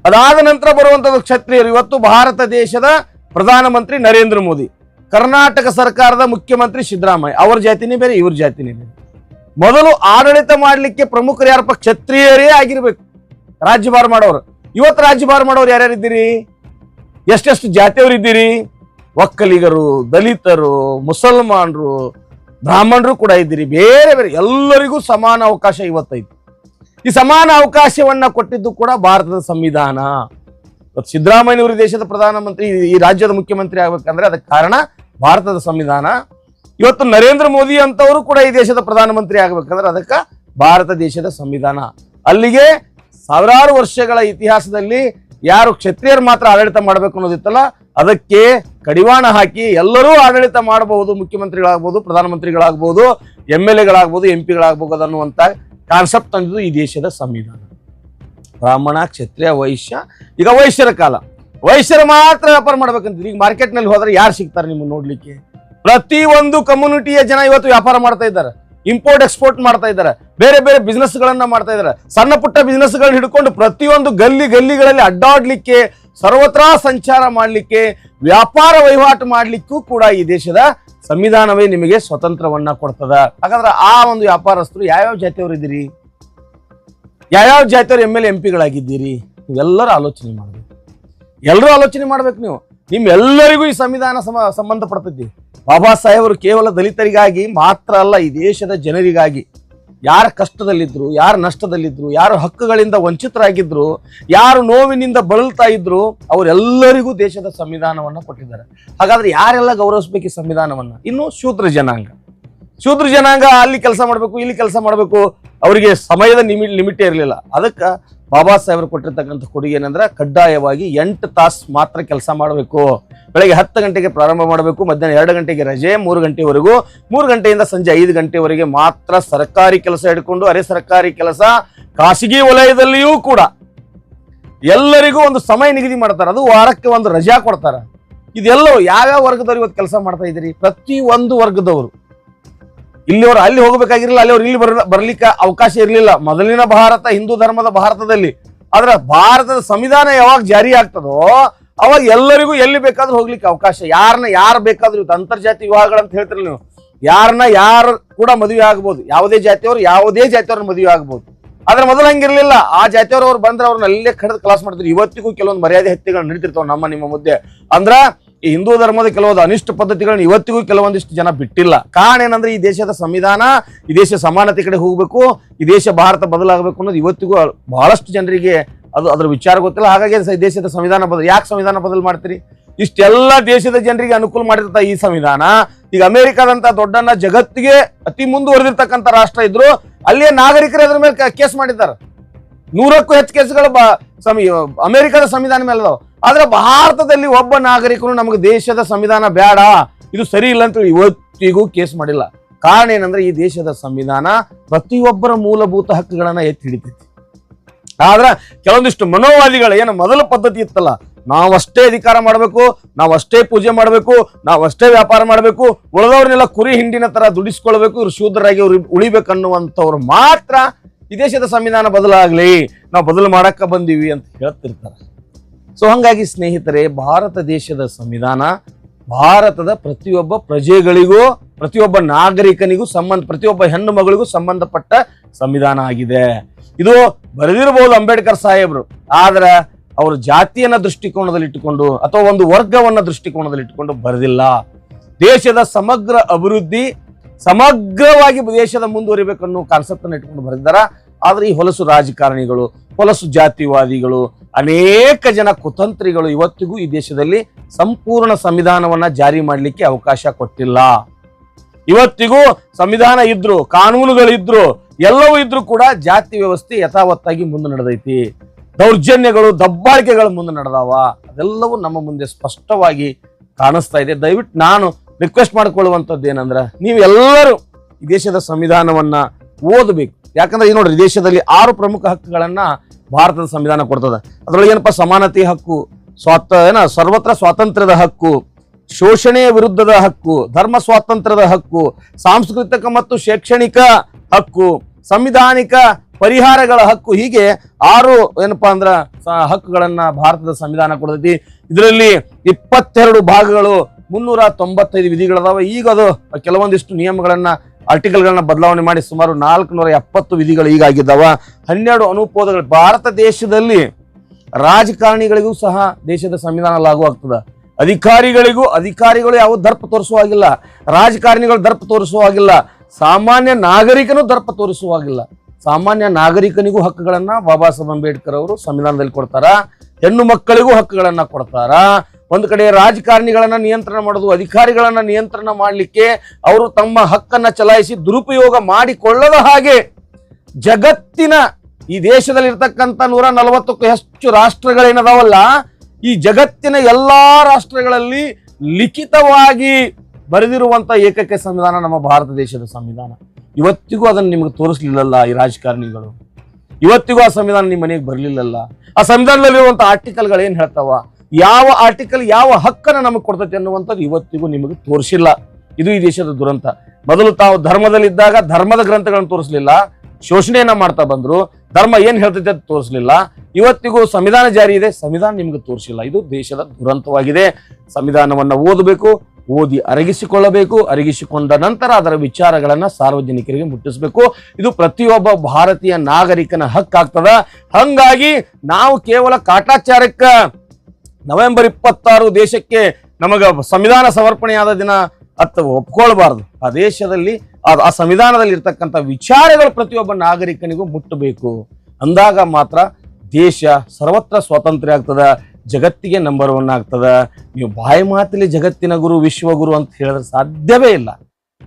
ಅದಾದ ನಂತರ ಬರುವಂತದ್ದು ಕ್ಷತ್ರಿಯರು. ಇವತ್ತು ಭಾರತ ದೇಶದ ಪ್ರಧಾನಮಂತ್ರಿ ನರೇಂದ್ರ ಮೋದಿ, ಕರ್ನಾಟಕ ಸರ್ಕಾರದ ಮುಖ್ಯಮಂತ್ರಿ ಸಿದ್ದರಾಮಯ್ಯ. ಅವ್ರ ಜಾತಿನೇ ಬೇರೆ, ಇವ್ರ ಜಾತಿನೇ ಬೇರೆ. ಮೊದಲು ಆಡಳಿತ ಮಾಡಲಿಕ್ಕೆ ಪ್ರಮುಖರು ಯಾರಪ್ಪ? ಕ್ಷತ್ರಿಯರೇ ಆಗಿರ್ಬೇಕು. ರಾಜ್ಯಭಾರ ಮಾಡೋರು. ಇವತ್ತು ರಾಜ್ಯಭಾರ ಮಾಡೋರು ಯಾರ್ಯಾರಿದ್ದೀರಿ? ಎಷ್ಟೆಷ್ಟು ಜಾತಿಯವರು ಇದ್ದೀರಿ ಒಕ್ಕಲಿಗರು, ದಲಿತರು, ಮುಸಲ್ಮಾನರು, ಬ್ರಾಹ್ಮಣರು ಕೂಡ ಇದ್ದೀರಿ. ಬೇರೆ ಬೇರೆ ಎಲ್ಲರಿಗೂ ಸಮಾನ ಅವಕಾಶ ಇವತ್ತೈತಿ ಈ ಸಮಾನ ಅವಕಾಶವನ್ನ ಕೊಟ್ಟಿದ್ದು ಕೂಡ ಭಾರತದ ಸಂವಿಧಾನ. ಇವತ್ತು ಸಿದ್ದರಾಮಯ್ಯವರು ದೇಶದ ಪ್ರಧಾನಮಂತ್ರಿ, ಈ- ರಾಜ್ಯದ ಮುಖ್ಯಮಂತ್ರಿ ಆಗ್ಬೇಕಂದ್ರೆ ಅದಕ್ಕೆ ಕಾರಣ ಭಾರತದ ಸಂವಿಧಾನ. ಇವತ್ತು ನರೇಂದ್ರ ಮೋದಿ ಅಂತವರು ಕೂಡ ಈ ದೇಶದ ಪ್ರಧಾನಮಂತ್ರಿ ಆಗ್ಬೇಕಂದ್ರೆ ಅದಕ್ಕೆ ಭಾರತ ದೇಶದ ಸಂವಿಧಾನ. ಅಲ್ಲಿಗೆ ಸಾವಿರಾರು ವರ್ಷಗಳ ಇತಿಹಾಸದಲ್ಲಿ ಯಾರು ಕ್ಷತ್ರಿಯರು ಮಾತ್ರ ಆಡಳಿತ ಮಾಡಬೇಕು ಅನ್ನೋದಿತ್ತಲ್ಲ ಅದಕ್ಕೆ ಕಡಿವಾಣ ಹಾಕಿ ಎಲ್ಲರೂ ಆಡಳಿತ ಮಾಡಬಹುದು, ಮುಖ್ಯಮಂತ್ರಿಗಳಾಗ್ಬೋದು, ಪ್ರಧಾನಮಂತ್ರಿಗಳಾಗ್ಬೋದು ಎಂ ಎಲ್ ಎಗಳಾಗ್ಬೋದು ಎಂ ಪಿಗಳಾಗ್ಬೋದು ಅನ್ನುವಂಥ ಕಾನ್ಸೆಪ್ಟ್ ತಂದಿದ್ದು ಈ ದೇಶದ ಸಂವಿಧಾನ. ಬ್ರಾಹ್ಮಣ, ಕ್ಷತ್ರಿಯ, ವೈಶ್ಯ, ಈಗ ವೈಶ್ಯರ ಕಾಲ. ವೈಶ್ಯರು ಮಾತ್ರ ವ್ಯಾಪಾರ ಮಾಡ್ಬೇಕಂತ ಈಗ ಮಾರ್ಕೆಟ್ನಲ್ಲಿ ಹೋದ್ರೆ ಯಾರು ಸಿಗ್ತಾರೆ ನಿಮ್ಮನ್ನು ನೋಡ್ಲಿಕ್ಕೆ? ಪ್ರತಿ ಒಂದು ಕಮ್ಯುನಿಟಿಯ ಜನ ಇವತ್ತು ವ್ಯಾಪಾರ ಮಾಡ್ತಾ ಇದ್ದಾರೆ. ಇಂಪೋರ್ಟ್ ಎಕ್ಸ್ಪೋರ್ಟ್ ಮಾಡ್ತಾ ಇದ್ದಾರೆ. ಬೇರೆ ಬೇರೆ ಬಿಸ್ನೆಸ್ ಗಳನ್ನ ಮಾಡ್ತಾ ಇದ್ದಾರೆ. ಸಣ್ಣ ಪುಟ್ಟ ಬಿಸ್ನೆಸ್ ಗಳನ್ನ ಹಿಡ್ಕೊಂಡು ಪ್ರತಿಯೊಂದು ಗಲ್ಲಿ ಗಲ್ಲಿಗಳಲ್ಲಿ ಅಡ್ಡಾಡ್ಲಿಕ್ಕೆ ಸರ್ವತ್ರ ಸಂಚಾರ ಮಾಡಲಿಕ್ಕೆ, ವ್ಯಾಪಾರ ವಹಿವಾಟು ಮಾಡಲಿಕ್ಕೂ ಕೂಡ ಈ ದೇಶದ ಸಂವಿಧಾನವೇ ನಿಮಗೆ ಸ್ವತಂತ್ರವನ್ನ ಕೊಡ್ತದ. ಹಾಗಾದ್ರೆ ಆ ಒಂದು ವ್ಯಾಪಾರಸ್ಥರು ಯಾವ್ಯಾವ ಜಾತಿಯವರು ಇದ್ದೀರಿ? ಯಾವ್ಯಾವ ಜಾತಿಯವರು ಎಂ ಎಲ್ ಎಂ ಪಿಗಳಾಗಿದ್ದೀರಿ? ನೀವೆಲ್ಲರೂ ಆಲೋಚನೆ ಮಾಡಬೇಕು. ಎಲ್ಲರೂ ಆಲೋಚನೆ ಮಾಡ್ಬೇಕು ನೀವು. ನಿಮ್ಮೆಲ್ಲರಿಗೂ ಈ ಸಂವಿಧಾನ ಸಮ, ಸಂಬಂಧಪಡ್ತೈತಿ. ಬಾಬಾ ಸಾಹೇಬರು ಕೇವಲ ದಲಿತರಿಗಾಗಿ ಮಾತ್ರ ಅಲ್ಲ, ಈ ದೇಶದ ಜನರಿಗಾಗಿ. ಯಾರ ಕಷ್ಟದಲ್ಲಿದ್ದರು ಯಾರು ನಷ್ಟದಲ್ಲಿದ್ದರು ಯಾರು ಹಕ್ಕುಗಳಿಂದ ವಂಚಿತರಾಗಿದ್ರು, ಯಾರು ನೋವಿನಿಂದ ಬಳಲ್ತಾ ಇದ್ರು, ಅವರೆಲ್ಲರಿಗೂ ದೇಶದ ಸಂವಿಧಾನವನ್ನ ಕೊಟ್ಟಿದ್ದಾರೆ. ಹಾಗಾದ್ರೆ ಯಾರೆಲ್ಲ ಗೌರವಿಸ್ಬೇಕು ಈ ಸಂವಿಧಾನವನ್ನ? ಇನ್ನು ಶೂದ್ರ ಜನಾಂಗ. ಶೂದ್ರ ಜನಾಂಗ ಅಲ್ಲಿ ಕೆಲಸ ಮಾಡಬೇಕು, ಇಲ್ಲಿ ಕೆಲಸ ಮಾಡಬೇಕು, ಅವರಿಗೆ ಸಮಯದ ನಿಮಿ, ಲಿಮಿಟೇ ಇರಲಿಲ್ಲ. ಅದಕ್ಕೆ ಬಾಬಾ ಸಾಹೇಬರು ಕೊಟ್ಟಿರ್ತಕ್ಕಂಥ ಕೊಡುಗೆ ಏನಂದ್ರೆ ಕಡ್ಡಾಯವಾಗಿ ಎಂಟು ತಾಸು ಮಾತ್ರ ಕೆಲಸ ಮಾಡಬೇಕು. ಬೆಳಗ್ಗೆ ಹತ್ತು ಗಂಟೆಗೆ ಪ್ರಾರಂಭ ಮಾಡಬೇಕು, ಮಧ್ಯಾಹ್ನ ಎರಡು ಗಂಟೆಗೆ ರಜೆ, ಮೂರು ಗಂಟೆವರೆಗೂ. ಮೂರು ಗಂಟೆಯಿಂದ ಸಂಜೆ ಐದು ಗಂಟೆವರೆಗೆ ಮಾತ್ರ ಸರ್ಕಾರಿ ಕೆಲಸ ಹಿಡ್ಕೊಂಡು, ಅರೆ ಸರ್ಕಾರಿ ಕೆಲಸ, ಖಾಸಗಿ ವಲಯದಲ್ಲಿಯೂ ಕೂಡ. ಎಲ್ಲರಿಗೂ ಒಂದು ಸಮಯ ನಿಗದಿ ಮಾಡ್ತಾರೆ. ಅದು ವಾರಕ್ಕೆ ಒಂದು ರಜಾ ಕೊಡ್ತಾರೆ. ಇದೆಲ್ಲವೂ ಯಾವ್ಯಾವ ವರ್ಗದವ್ರು ಇವತ್ತು ಕೆಲಸ ಮಾಡ್ತಾ ಇದ್ದೀರಿ? ಪ್ರತಿ ಒಂದು ವರ್ಗದವರು. ಇಲ್ಲಿಯವರು ಅಲ್ಲಿ ಹೋಗಬೇಕಾಗಿರಲಿಲ್ಲ, ಅಲ್ಲಿ ಅವ್ರು ಇಲ್ಲಿ ಬರ, ಬರ್ಲಿಕ್ಕೆ ಅವಕಾಶ ಇರಲಿಲ್ಲ. ಮೊದಲಿನ ಭಾರತ, ಹಿಂದೂ ಧರ್ಮದ ಭಾರತದಲ್ಲಿ. ಆದ್ರೆ ಭಾರತದ ಸಂವಿಧಾನ ಯಾವಾಗ ಜಾರಿ ಆಗ್ತದೋ, ಅವಾಗ ಎಲ್ಲರಿಗೂ ಎಲ್ಲಿ ಬೇಕಾದ್ರೂ ಹೋಗ್ಲಿಕ್ಕೆ ಅವಕಾಶ. ಯಾರನ್ನ ಯಾರು ಬೇಕಾದ್ರೂ ಇವತ್ತು ಅಂತರ್ಜಾತಿ ವಿವಾಹಗಳಂತ ಹೇಳ್ತಿರಲ್ಲ ನೀವು. ಯಾರನ್ನ ಯಾರು ಕೂಡ ಮದುವೆ ಆಗ್ಬೋದು. ಯಾವುದೇ ಜಾತಿಯವರು ಯಾವುದೇ ಜಾತಿಯವ್ರನ್ನ ಮದುವೆ ಆಗ್ಬೋದು. ಆದ್ರೆ ಮೊದಲು ಹಂಗಿರ್ಲಿಲ್ಲ. ಆ ಜಾತಿಯವರು ಅವ್ರು ಬಂದ್ರೆ ಅವ್ರನ್ನ ಅಲ್ಲೇ ಕಡ್ದು ಕ್ಲಾಸ್ ಮಾಡ್ತಿದ್ರು. ಇವತ್ತಿಗೂ ಕೆಲವೊಂದು ಮರ್ಯಾದೆ ಹತ್ತಿಗಳು ನಡೀತಿರ್ತಾವ ನಮ್ಮ, ನಿಮ್ಮ ಮುದ್ದೆ ಅಂದ್ರ ಈ ಹಿಂದೂ ಧರ್ಮದ ಕೆಲವೊಂದು ಅನಿಷ್ಟ ಪದ್ಧತಿಗಳನ್ನ ಇವತ್ತಿಗೂ ಕೆಲವೊಂದಿಷ್ಟು ಜನ ಬಿಟ್ಟಿಲ್ಲ. ಕಾರಣ ಏನಂದ್ರೆ ಈ ದೇಶದ ಸಂವಿಧಾನ, ಈ ದೇಶ ಸಮಾನತೆ ಕಡೆ ಹೋಗ್ಬೇಕು, ಈ ದೇಶ ಭಾರತ ಬದಲಾಗಬೇಕು ಅನ್ನೋದು ಇವತ್ತಿಗೂ ಬಹಳಷ್ಟು ಜನರಿಗೆ ಅದು ಅದ್ರ ವಿಚಾರ ಗೊತ್ತಿಲ್ಲ. ಹಾಗಾಗಿ ಈ ದೇಶದ ಸಂವಿಧಾನ ಬದಲು, ಯಾಕೆ ಸಂವಿಧಾನ ಬದಲು ಮಾಡ್ತೀರಿ? ಇಷ್ಟೆಲ್ಲ ದೇಶದ ಜನರಿಗೆ ಅನುಕೂಲ ಮಾಡಿರ್ತ ಈ ಸಂವಿಧಾನ. ಈಗ ಅಮೆರಿಕದಂತ ದೊಡ್ಡನ್ನ ಜಗತ್ತಿಗೆ ಅತಿ ಮುಂದುವರೆದಿರ್ತಕ್ಕಂಥ ರಾಷ್ಟ್ರ ಇದ್ರು, ಅಲ್ಲಿಯ ನಾಗರಿಕರು ಅದ್ರ ಮೇಲೆ ಕೇಸ್ ಮಾಡಿದ್ದಾರೆ. ನೂರಕ್ಕೂ ಹೆಚ್ಚು ಕೇಸ್ಗಳು ಅಮೆರಿಕದ ಸಂವಿಧಾನ ಮೇಲೆ ಆದ್ರೆ ಭಾರತದಲ್ಲಿ ಒಬ್ಬ ನಾಗರಿಕನು ನಮಗೆ ದೇಶದ ಸಂವಿಧಾನ ಬೇಡ. ಇದು ಸರಿ ಇಲ್ಲ ಅಂತ ಇವತ್ತಿಗೂ ಕೇಸ್ ಮಾಡಿಲ್ಲ. ಕಾರಣ ಏನಂದ್ರೆ ಈ ದೇಶದ ಸಂವಿಧಾನ ಪ್ರತಿಯೊಬ್ಬರ ಮೂಲಭೂತ ಹಕ್ಕುಗಳನ್ನ ಎತ್ತಿ ಹಿಡಿತೈತಿ. ಆದ್ರೆ ಕೆಲವೊಂದಿಷ್ಟು ಮನೋವಾದಿಗಳು ಏನು ಮೊದಲ ಪದ್ಧತಿ ಇತ್ತಲ್ಲ ನಾವಷ್ಟೇ ಅಧಿಕಾರ ಮಾಡಬೇಕು ನಾವಷ್ಟೇ ಪೂಜೆ ಮಾಡಬೇಕು ನಾವಷ್ಟೇ ವ್ಯಾಪಾರ ಮಾಡಬೇಕು, ಉಳಿದವ್ರನ್ನೆಲ್ಲ ಕುರಿ ಹಿಂಡಿನ ತರ ದುಡಿಸ್ಕೊಳ್ಬೇಕು ಇವ್ರು ಶೂದ್ರರಾಗಿ ಅವ್ರು ಉಳಿಬೇಕನ್ನುವಂಥವ್ರು ಮಾತ್ರ ಈ ದೇಶದ ಸಂವಿಧಾನ ಬದಲಾಗಲಿ, ನಾವು ಬದಲು ಮಾಡಕ್ಕ ಬಂದೀವಿ ಅಂತ ಹೇಳ್ತಿರ್ತಾರೆ. ಸೊ ಹಂಗಾಗಿ ಸ್ನೇಹಿತರೆ, ಭಾರತ ದೇಶದ ಸಂವಿಧಾನ, ಭಾರತದ ಪ್ರತಿಯೊಬ್ಬ ಪ್ರಜೆಗಳಿಗೂ, ಪ್ರತಿಯೊಬ್ಬ ನಾಗರಿಕನಿಗೂ ಸಂಬಂಧ, ಪ್ರತಿಯೊಬ್ಬ ಹೆಣ್ಣು ಮಗಳಿಗೂ ಸಂಬಂಧಪಟ್ಟ ಸಂವಿಧಾನ ಆಗಿದೆ. ಇದು ಬರೆದಿರಬಹುದು ಅಂಬೇಡ್ಕರ್ ಸಾಹೇಬ್ರು. ಆದ್ರೆ ಅವರು ಜಾತಿಯನ್ನ ದೃಷ್ಟಿಕೋನದಲ್ಲಿ ಇಟ್ಟುಕೊಂಡು ಅಥವಾ ಒಂದು ವರ್ಗವನ್ನ ದೃಷ್ಟಿಕೋನದಲ್ಲಿ ಇಟ್ಟುಕೊಂಡು ಬರೆದಿಲ್ಲ. ದೇಶದ ಸಮಗ್ರ ಅಭಿವೃದ್ಧಿ, ಸಮಗ್ರವಾಗಿ ದೇಶದ ಮುಂದುವರಿಬೇಕನ್ನೋ ಕಾನ್ಸೆಪ್ಟ್ ಅನ್ನು ಇಟ್ಕೊಂಡು ಬರೆದಿದ್ದಾರ? ಆದ್ರೆ ಈ ಹೊಲಸು ರಾಜಕಾರಣಿಗಳು, ಹೊಲಸು ಜಾತಿವಾದಿಗಳು, ಅನೇಕ ಜನ ಕುತಂತ್ರಿಗಳು ಇವತ್ತಿಗೂ ಈ ದೇಶದಲ್ಲಿ ಸಂಪೂರ್ಣ ಸಂವಿಧಾನವನ್ನ ಜಾರಿ ಮಾಡಲಿಕ್ಕೆ ಅವಕಾಶ ಕೊಟ್ಟಿಲ್ಲ. ಇವತ್ತಿಗೂ ಸಂವಿಧಾನ ಇದ್ರು, ಕಾನೂನುಗಳಿದ್ರು, ಎಲ್ಲವೂ ಇದ್ರೂ ಕೂಡ ಜಾತಿ ವ್ಯವಸ್ಥೆ ಯಥಾವತ್ತಾಗಿ ಮುಂದೆ ನಡೆದೈತಿ. ದೌರ್ಜನ್ಯಗಳು, ದಬ್ಬಾಳಿಕೆಗಳು ಮುಂದೆ ನಡೆದಾವ. ಅದೆಲ್ಲವೂ ನಮ್ಮ ಮುಂದೆ ಸ್ಪಷ್ಟವಾಗಿ ಕಾಣಿಸ್ತಾ ಇದೆ. ದಯವಿಟ್ಟು ನಾನು ರಿಕ್ವೆಸ್ಟ್ ಮಾಡ್ಕೊಳ್ಳುವಂಥದ್ದು ಏನಂದ್ರೆ, ನೀವೆಲ್ಲರೂ ಈ ದೇಶದ ಸಂವಿಧಾನವನ್ನ ಓದಬೇಕು. ಯಾಕಂದ್ರೆ ಈ ನೋಡ್ರಿ ದೇಶದಲ್ಲಿ ಆರು ಪ್ರಮುಖ ಹಕ್ಕುಗಳನ್ನ ಭಾರತದ ಸಂವಿಧಾನ ಕೊಡ್ತದೆ. ಅದ್ರೊಳಗೆ ಏನಪ್ಪ, ಸಮಾನತೆ ಹಕ್ಕು, ಸ್ವಾತ, ಏನ, ಸರ್ವತ್ರ ಸ್ವಾತಂತ್ರ್ಯದ ಹಕ್ಕು, ಶೋಷಣೆಯ ವಿರುದ್ಧದ ಹಕ್ಕು, ಧರ್ಮ ಸ್ವಾತಂತ್ರ್ಯದ ಹಕ್ಕು, ಸಾಂಸ್ಕೃತಿಕ ಮತ್ತು ಶೈಕ್ಷಣಿಕ ಹಕ್ಕು, ಸಂವಿಧಾನಿಕ ಪರಿಹಾರಗಳ ಹಕ್ಕು, ಹೀಗೆ ಆರು ಏನಪ್ಪಾ ಅಂದ್ರ ಹಕ್ಕುಗಳನ್ನ ಭಾರತದ ಸಂವಿಧಾನ ಕೊಡ್ತೈತಿ. ಇದರಲ್ಲಿ ಇಪ್ಪತ್ತೆರಡು ಭಾಗಗಳು ಮುನ್ನೂರ ತೊಂಬತ್ತೈದು ವಿಧಿಗಳದಾವ. ಈಗ ಅದು ಕೆಲವೊಂದಿಷ್ಟು ನಿಯಮಗಳನ್ನ ಆರ್ಟಿಕಲ್ಗಳನ್ನ ಬದಲಾವಣೆ ಮಾಡಿ ಸುಮಾರು ನಾಲ್ಕುನೂರ ಎಪ್ಪತ್ತು ವಿಧಿಗಳು ಈಗ ಆಗಿದ್ದಾವ. ಹನ್ನೆರಡು ಅನುಪೋದಗಳು ಭಾರತ ದೇಶದಲ್ಲಿ ರಾಜಕಾರಣಿಗಳಿಗೂ ಸಹ ದೇಶದ ಸಂವಿಧಾನ ಲಾಗು ಆಗ್ತದ. ಅಧಿಕಾರಿಗಳಿಗೂ, ಅಧಿಕಾರಿಗಳು ಯಾವ ದರ್ಪ ತೋರಿಸುವಾಗಿಲ್ಲ ರಾಜಕಾರಣಿಗಳು ದರ್ಪ ತೋರಿಸುವಾಗಿಲ್ಲ ಸಾಮಾನ್ಯ ನಾಗರಿಕನೂ ದರ್ಪ ತೋರಿಸುವಾಗಿಲ್ಲ ಸಾಮಾನ್ಯ ನಾಗರಿಕನಿಗೂ ಹಕ್ಕುಗಳನ್ನ ಬಾಬಾ ಸಾಹೇಬ್ ಅಂಬೇಡ್ಕರ್ ಅವರು ಸಂವಿಧಾನದಲ್ಲಿ ಕೊಡ್ತಾರ. ಹೆಣ್ಣು ಮಕ್ಕಳಿಗೂ ಹಕ್ಕುಗಳನ್ನ ಕೊಡ್ತಾರ. ಒಂದು ಕಡೆ ರಾಜಕಾರಣಿಗಳನ್ನ ನಿಯಂತ್ರಣ ಮಾಡೋದು, ಅಧಿಕಾರಿಗಳನ್ನ ನಿಯಂತ್ರಣ ಮಾಡಲಿಕ್ಕೆ ಅವರು ತಮ್ಮ ಹಕ್ಕನ್ನ ಚಲಾಯಿಸಿ ದುರುಪಯೋಗ ಮಾಡಿಕೊಳ್ಳದ ಹಾಗೆ ಜಗತ್ತಿನ ಈ ದೇಶದಲ್ಲಿ ಇರ್ತಕ್ಕಂಥ ನೂರ ನಲವತ್ತಕ್ಕೂ ಹೆಚ್ಚು ರಾಷ್ಟ್ರಗಳೇನದಾವಲ್ಲ, ಈ ಜಗತ್ತಿನ ಎಲ್ಲಾ ರಾಷ್ಟ್ರಗಳಲ್ಲಿ ಲಿಖಿತವಾಗಿ ಬರೆದಿರುವಂಥ ಏಕೈಕ ಸಂವಿಧಾನ ನಮ್ಮ ಭಾರತ ದೇಶದ ಸಂವಿಧಾನ. ಇವತ್ತಿಗೂ ಅದನ್ನು ನಿಮಗೆ ತೋರಿಸ್ಲಿಲ್ಲಲ್ಲ ಈ ರಾಜಕಾರಣಿಗಳು? ಇವತ್ತಿಗೂ ಆ ಸಂವಿಧಾನ ನಿಮ್ಮ ಮನೆಗೆ ಬರಲಿಲ್ಲಲ್ಲ? ಆ ಸಂವಿಧಾನದಲ್ಲಿರುವಂತ ಆರ್ಟಿಕಲ್ಗಳು ಏನು ಹೇಳ್ತಾವ? ಯಾವ ಆರ್ಟಿಕಲ್ ಯಾವ ಹಕ್ಕನ್ನು ನಮಗೆ ಕೊಡ್ತೈತೆ ಅನ್ನುವಂಥದ್ದು ಇವತ್ತಿಗೂ ನಿಮಗೆ ತೋರಿಸಿಲ್ಲ. ಇದು ಈ ದೇಶದ ದುರಂತ. ಮೊದಲು ತಾವು ಧರ್ಮದಲ್ಲಿದ್ದಾಗ ಧರ್ಮದ ಗ್ರಂಥಗಳನ್ನು ತೋರಿಸಲಿಲ್ಲ. ಶೋಷಣೆಯನ್ನ ಮಾಡ್ತಾ ಬಂದರು. ಧರ್ಮ ಏನು ಹೇಳ್ತೈತೆ ಅಂತ ತೋರಿಸಲಿಲ್ಲ. ಇವತ್ತಿಗೂ ಸಂವಿಧಾನ ಜಾರಿ ಇದೆ. ಸಂವಿಧಾನ ನಿಮಗೆ ತೋರಿಸಿಲ್ಲ. ಇದು ದೇಶದ ದುರಂತವಾಗಿದೆ. ಸಂವಿಧಾನವನ್ನು ಓದಬೇಕು, ಓದಿ ಅರಗಿಸಿಕೊಳ್ಳಬೇಕು, ಅರಗಿಸಿಕೊಂಡ ನಂತರ ಅದರ ವಿಚಾರಗಳನ್ನು ಸಾರ್ವಜನಿಕರಿಗೆ ಮುಟ್ಟಿಸಬೇಕು. ಇದು ಪ್ರತಿಯೊಬ್ಬ ಭಾರತೀಯ ನಾಗರಿಕನ ಹಕ್ಕಾಗ್ತದ. ಹಂಗಾಗಿ ನಾವು ಕೇವಲ ಕಾಟಾಚಾರಕ್ಕ ನವೆಂಬರ್ ಇಪ್ಪತ್ತಾರು ದೇಶಕ್ಕೆ ನಮಗೆ ಸಂವಿಧಾನ ಸಮರ್ಪಣೆಯಾದ ದಿನ ಅತ್ತ ಒಪ್ಕೊಳ್ಬಾರ್ದು. ಆ ದೇಶದಲ್ಲಿ, ಆ- ಸಂವಿಧಾನದಲ್ಲಿ ಇರ್ತಕ್ಕಂಥ ವಿಚಾರಗಳು ಪ್ರತಿಯೊಬ್ಬ ನಾಗರಿಕನಿಗೂ ಮುಟ್ಟಬೇಕು. ಅಂದಾಗ ಮಾತ್ರ ದೇಶ ಸರ್ವತ್ರ ಸ್ವಾತಂತ್ರ್ಯ ಆಗ್ತದ, ಜಗತ್ತಿಗೆ ನಂಬರ್ ಒನ್ ಆಗ್ತದ. ನೀವು ಬಾಯಿ ಮಾತಲ್ಲಿ ಜಗತ್ತಿನ ಗುರು ವಿಶ್ವಗುರು ಅಂತ ಹೇಳಿದ್ರೆ ಸಾಧ್ಯವೇ ಇಲ್ಲ.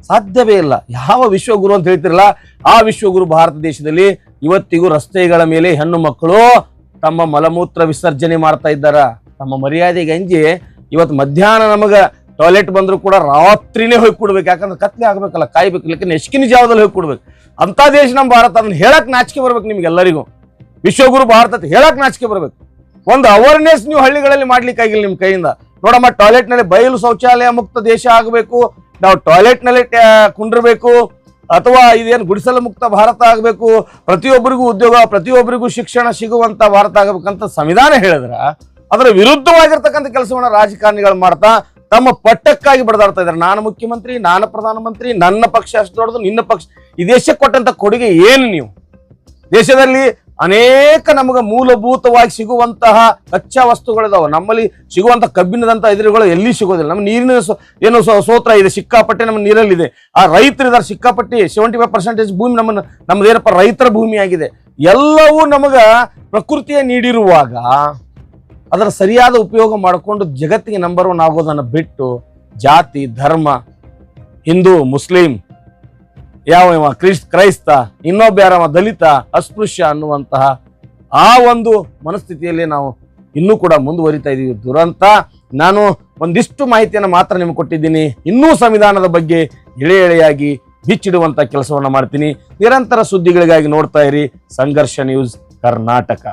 ಸಾಧ್ಯವೇ ಇಲ್ಲ. ಯಾವ ವಿಶ್ವಗುರು ಅಂತ ಹೇಳ್ತಿರಲ್ಲ, ಆ ವಿಶ್ವಗುರು ಭಾರತ ದೇಶದಲ್ಲಿ ಇವತ್ತಿಗೂ ರಸ್ತೆಗಳ ಮೇಲೆ ಹೆಣ್ಣು ಮಕ್ಕಳು ತಮ್ಮ ಮಲಮೂತ್ರ ವಿಸರ್ಜನೆ ಮಾಡ್ತಾ ಇದ್ದಾರ? ತಮ್ಮ ಮರ್ಯಾದೆಗೆ ಅಂಜಿ ಇವತ್ತು ಮಧ್ಯಾಹ್ನ ನಮಗೆ ಟಾಯ್ಲೆಟ್ ಬಂದರೂ ಕೂಡ ರಾತ್ರಿನೇ ಹೋಗಿ ಕೊಡ್ಬೇಕು ಯಾಕಂದ್ರೆ ಕತ್ಲೆ ಆಗಬೇಕಲ್ಲ, ಕಾಯ್ಬೇಕು. ಲೇಕಿನ ಎಷ್ಟಿನ ಜಾವದಲ್ಲಿ ಹೋಗಿ ಕೊಡ್ಬೇಕು ಅಂತ ದೇಶ ನಮ್ಮ ಭಾರತ, ಅದನ್ನ ಹೇಳಕ್ಕೆ ನಾಚಿಕೆ ಬರ್ಬೇಕು ನಿಮ್ಗೆಲ್ಲರಿಗೂ ವಿಶ್ವಗುರು ಭಾರತ ಹೇಳಕ್ಕೆ ಹೇಳಕ್ ನಾಚಿಕೆ ಬರ್ಬೇಕು. ಒಂದು ಅವೇರ್ನೆಸ್ ನೀವು ಹಳ್ಳಿಗಳಲ್ಲಿ ಮಾಡ್ಲಿಕ್ಕಾಗಿಲ್ಲ ನಿಮ್ಮ ಕೈಯಿಂದ. ನೋಡಮ್ಮ ಟಾಯ್ಲೆಟ್ನಲ್ಲಿ ಬಯಲು ಶೌಚಾಲಯ ಮುಕ್ತ ದೇಶ ಆಗಬೇಕು. ನಾವು ಟಾಯ್ಲೆಟ್ನಲ್ಲಿ ಟ್ಯಾ- ಕುಂಡಿರ್ಬೇಕು. ಅಥವಾ ಇದೇನು ಗುಡಿಸಲು ಮುಕ್ತ ಭಾರತ ಆಗಬೇಕು, ಪ್ರತಿಯೊಬ್ಬರಿಗೂ ಉದ್ಯೋಗ, ಪ್ರತಿಯೊಬ್ಬರಿಗೂ ಶಿಕ್ಷಣ ಸಿಗುವಂಥ ಭಾರತ ಆಗಬೇಕಂತ ಸಂವಿಧಾನ ಹೇಳಿದ್ರೆ, ಅದರ ವಿರುದ್ಧವಾಗಿರ್ತಕ್ಕಂಥ ಕೆಲಸವನ್ನು ರಾಜಕಾರಣಿಗಳು ಮಾಡ್ತಾ, ತಮ್ಮ ಪಟ್ಟಕ್ಕಾಗಿ ಬಡದಾಡ್ತಾ ಇದ್ದಾರೆ. ನಾನು ಮುಖ್ಯಮಂತ್ರಿ, ನಾನು ಪ್ರಧಾನಮಂತ್ರಿ, ನನ್ನ ಪಕ್ಷ ಅಷ್ಟು ದೊಡ್ಡದು, ನಿನ್ನ ಪಕ್ಷ. ಈ ದೇಶಕ್ಕೆ ಕೊಟ್ಟಂಥ ಕೊಡುಗೆ ಏನು ನೀವು? ದೇಶದಲ್ಲಿ ಅನೇಕ ನಮಗೆ ಮೂಲಭೂತವಾಗಿ ಸಿಗುವಂತಹ ಕಚ್ಚಾ ವಸ್ತುಗಳಿದಾವೆ ನಮ್ಮಲ್ಲಿ ಸಿಗುವಂತಹ ಕಬ್ಬಿಣದಂತಹ ಎದುರುಗಳು ಎಲ್ಲಿ ಸಿಗೋದಿಲ್ಲ. ನಮ್ಮ ನೀರಿನ ಏನು ಸೋತ್ರ ಇದೆ. ಸಿಕ್ಕಾಪಟ್ಟೆ ನಮ್ಮ ನೀರಲ್ಲಿದೆ. ಆ ರೈತರಿದ್ದಾರೆ ಸಿಕ್ಕಾಪಟ್ಟೆ ಸೆವೆಂಟಿ ಫೈವ್ ಪರ್ಸೆಂಟೇಜ್ ಭೂಮಿ ನಮ್ಮ ನಮ್ದೇನಪ್ಪ ರೈತರ ಭೂಮಿಯಾಗಿದೆ ಎಲ್ಲವೂ ನಮಗ ಪ್ರಕೃತಿಯ ನೀಡಿರುವಾಗ ಅದರ ಸರಿಯಾದ ಉಪಯೋಗ ಮಾಡಿಕೊಂಡು ಜಗತ್ತಿಗೆ ನಂಬರ್ ಒನ್ ಆಗೋದನ್ನು ಬಿಟ್ಟು ಜಾತಿ, ಧರ್ಮ, ಹಿಂದೂ, ಮುಸ್ಲಿಂ ಯಾವ ಕ್ರಿಸ್ ಕ್ರೈಸ್ತ, ಇನ್ನೊಬ್ಬ ಯಾರವ? ದಲಿತ, ಅಸ್ಪೃಶ್ಯ ಅನ್ನುವಂತಹ ಆ ಒಂದು ಮನಸ್ಥಿತಿಯಲ್ಲಿ ನಾವು ಇನ್ನೂ ಕೂಡ ಮುಂದುವರಿತಾ ಇದ್ದೀವಿ ದುರಂತ. ನಾನು ಒಂದಿಷ್ಟು ಮಾಹಿತಿಯನ್ನು ಮಾತ್ರ ನಿಮ್ಗೆ ಕೊಟ್ಟಿದ್ದೀನಿ. ಇನ್ನೂ ಸಂವಿಧಾನದ ಬಗ್ಗೆ ಎಳೆ ಎಳೆಯಾಗಿ ಬಿಚ್ಚಿಡುವಂತ ಕೆಲಸವನ್ನು ಮಾಡ್ತೀನಿ. ನಿರಂತರ ಸುದ್ದಿಗಳಿಗಾಗಿ ನೋಡ್ತಾ ಇರಿ ಸಂಘರ್ಷ ನ್ಯೂಸ್ ಕರ್ನಾಟಕ.